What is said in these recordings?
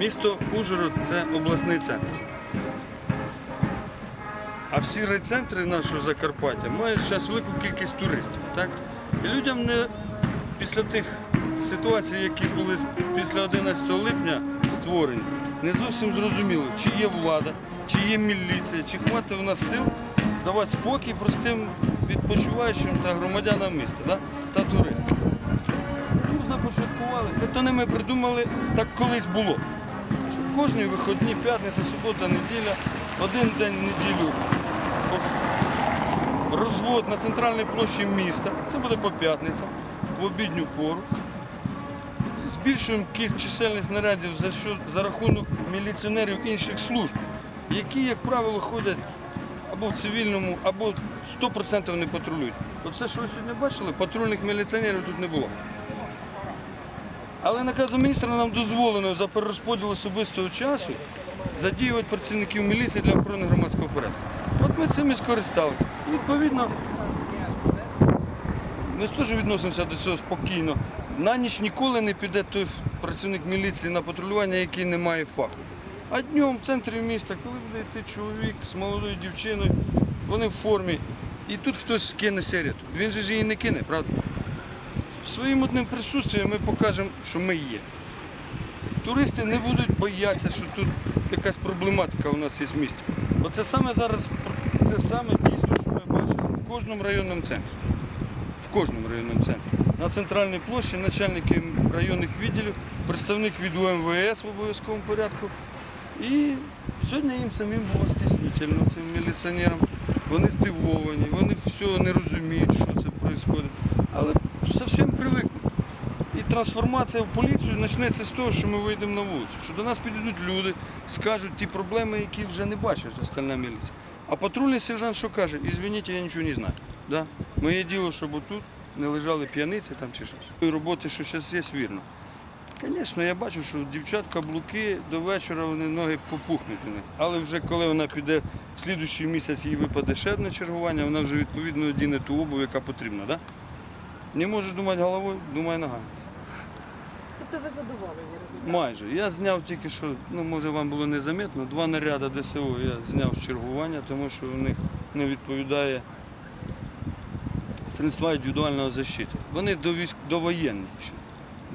Місто Ужгород це обласний центр. А всі райцентри нашого Закарпаття мають зараз велику кількість туристів. Так? І людям не після тих ситуацій, які були після 11 липня створені, не зовсім зрозуміло, чи є влада, чи є міліція, чи хватить у нас сил давати спокій простим відпочиваючим та громадянам міста да? та туристам. Ну, започаткували. То не ми придумали, так колись було. Кожні вихідні, п'ятниця, субота, неділя, один день в неділю розвод на центральній площі міста. Це буде по п'ятницям, в обідню пору. Збільшуємо чисельність нарядів за, що, за рахунок міліціонерів інших служб, які, як правило, ходять або в цивільному, або 100% не патрулюють. Оце, що ви сьогодні бачили, патрульних міліціонерів тут не було. Але наказом міністра нам дозволено за перерозподіл особистого часу задіювати працівників міліції для охорони громадського порядку. От ми цим і скористалися. Відповідно, ми теж відносимося до цього спокійно. На ніч ніколи не піде той працівник міліції на патрулювання, який не має фаху. А днем в центрі міста, коли буде йти чоловік з молодою дівчиною, вони в формі, і тут хтось кине сигарету. Він же ж її не кине, правда? Своїм одним присутствием ми покажемо, що ми є. Туристи не будуть боятися, що тут якась проблематика у нас є в місті. Оце саме зараз, це саме дійсно, що ми бачимо в кожному районному центрі. В кожному районному центрі. На центральній площі начальники районних відділів, представник від УМВС в обов'язковому порядку. І сьогодні їм самим було стіснительно, цим міліціонерам. Вони здивовані, вони всього не розуміють, що це відбувається. Але зовсім привикнуть. І трансформація в поліцію почнеться з того, що ми вийдемо на вулицю. Що до нас підійдуть люди, скажуть ті проблеми, які вже не бачить остальна міліція. А патрульний сержант що каже? Ізвиніть, я нічого не знаю. Да? Моє діло, щоб отут не лежали п'яниці там чи щось. І роботи, що зараз є, вірно. Звісно, я бачу, що дівчат каблуки до вечора вони ноги попухнуть у. Але вже коли вона піде в слідуючий місяць їй випаде ще одне чергування, вона вже відповідно одіне ту обув, яка потрібна. Да? Не можеш думати головою, думай ногами. Тобто ви задоволені результатом? Майже. Я зняв тільки що, ну може вам було незаметно, два наряди ДСО я зняв з чергування, тому що у них не відповідає средства індивідуального защити. Вони до військ довоєнні. ще.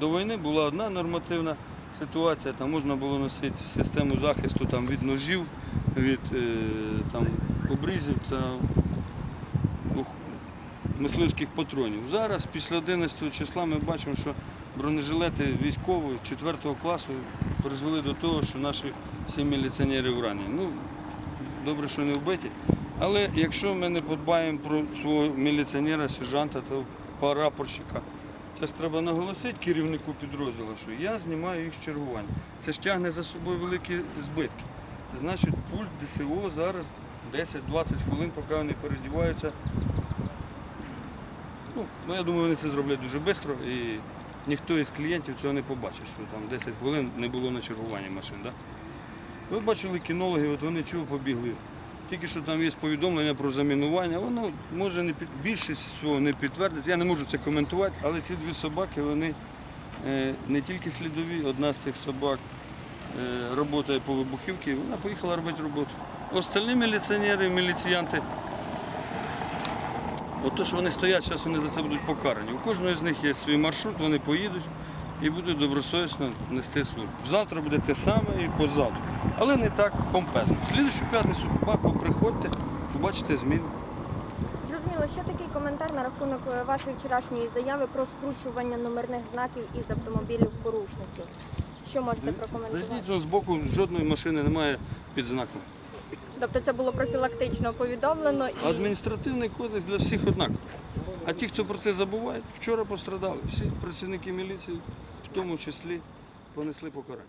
До війни була одна нормативна ситуація, там можна було носити систему захисту там, від ножів, від е, там, обрізів та мисливських патронів. Зараз, після 11 числа, ми бачимо, що бронежилети військові 4 класу призвели до того, що наші всі міліціонери вранені. Ну, добре, що не вбиті. Але якщо ми не подбаємо про свого міліціонера, сержанта та прапорщика, це ж треба наголосити керівнику підрозділу, що я знімаю їх з чергування. Це ж тягне за собою великі збитки. Це значить, пульт ДСО зараз 10-20 хвилин, поки вони передіваються. Ну, я думаю, вони це зроблять дуже швидко і ніхто із клієнтів цього не побачить, що там 10 хвилин не було на чергуванні машин. Да? Ви бачили кінологи, от вони чого побігли. Тільки що там є повідомлення про замінування, воно може не під... більшість свого не підтвердиться. Я не можу це коментувати, але ці дві собаки вони е, не тільки слідові, одна з цих собак е, працює по вибухівці, вона поїхала робити роботу. Остальні міліціонери, міліціянти, от то, що вони стоять, зараз вони за це будуть покарані. У кожного з них є свій маршрут, вони поїдуть і будуть добросовісно нести службу. Завтра буде те саме і позавтра. Але не так помпезно. В слідущу п'ятницю приходьте, побачите зміну. Зрозуміло, ще такий коментар на рахунок е, вашої вчорашньої заяви про скручування номерних знаків із автомобілів порушників. Що можете прокоментувати? З боку жодної машини немає під знаком. Тобто це було профілактично повідомлено і Адміністративний кодекс для всіх однаковий. А ті, хто про це забуває, вчора пострадали. Всі працівники міліції, в тому числі, понесли покарання.